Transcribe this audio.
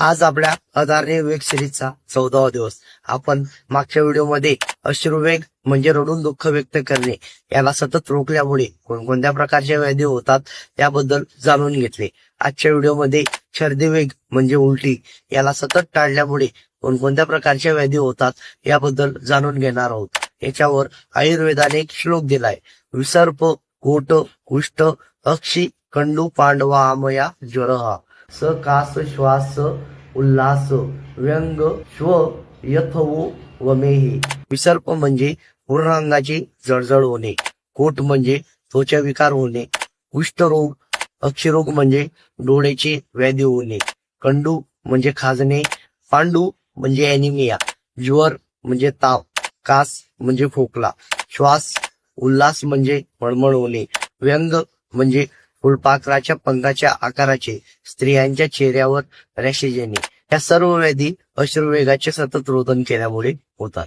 आज आपल्या अधारणे वेग सिरीजचा चौदावा दिवस. आपण मागच्या व्हिडिओमध्ये अश्रुवेग म्हणजे रडून दुःख व्यक्त करणे याला सतत रोखल्यामुळे कोणकोणत्या प्रकारच्या व्याधी होतात याबद्दल जाणून घेतले. आजच्या व्हिडिओमध्ये छर्दीवेग म्हणजे उलटी याला सतत टाळल्यामुळे कोणकोणत्या प्रकारच्या व्याधी होतात याबद्दल जाणून घेणार आहोत. याच्यावर आयुर्वेदाने एक श्लोक दिलाय. विसर्प कोट कुष्ठ अक्षी कंडू पांडवा आमया ज्वर हा स कास श्वास उल्हास व्यंग श्व यथवो वमेही. विसर्प म्हणजे पूर्णांगाची जळजळ होणे. कोट म्हणजे त्वचा विकार होणे. कुष्ठरोग अक्षरोग म्हणजे डोळ्याची व्याधी होणे. कंडू म्हणजे खाजणे. पांडू म्हणजे अॅनिमिया ज्वर म्हणजे ताप कास म्हणजे खोकला. श्वास उल्हास म्हणजे मळमळ होणे. व्यंग म्हणजे फुलपाखराच्या पंखाच्या आकाराचे स्त्रियांच्या चेहऱ्यावर रॅशेजेने. या सर्व व्याधी अश्रुवेगाचे सतत रोदन केल्यामुळे होतात.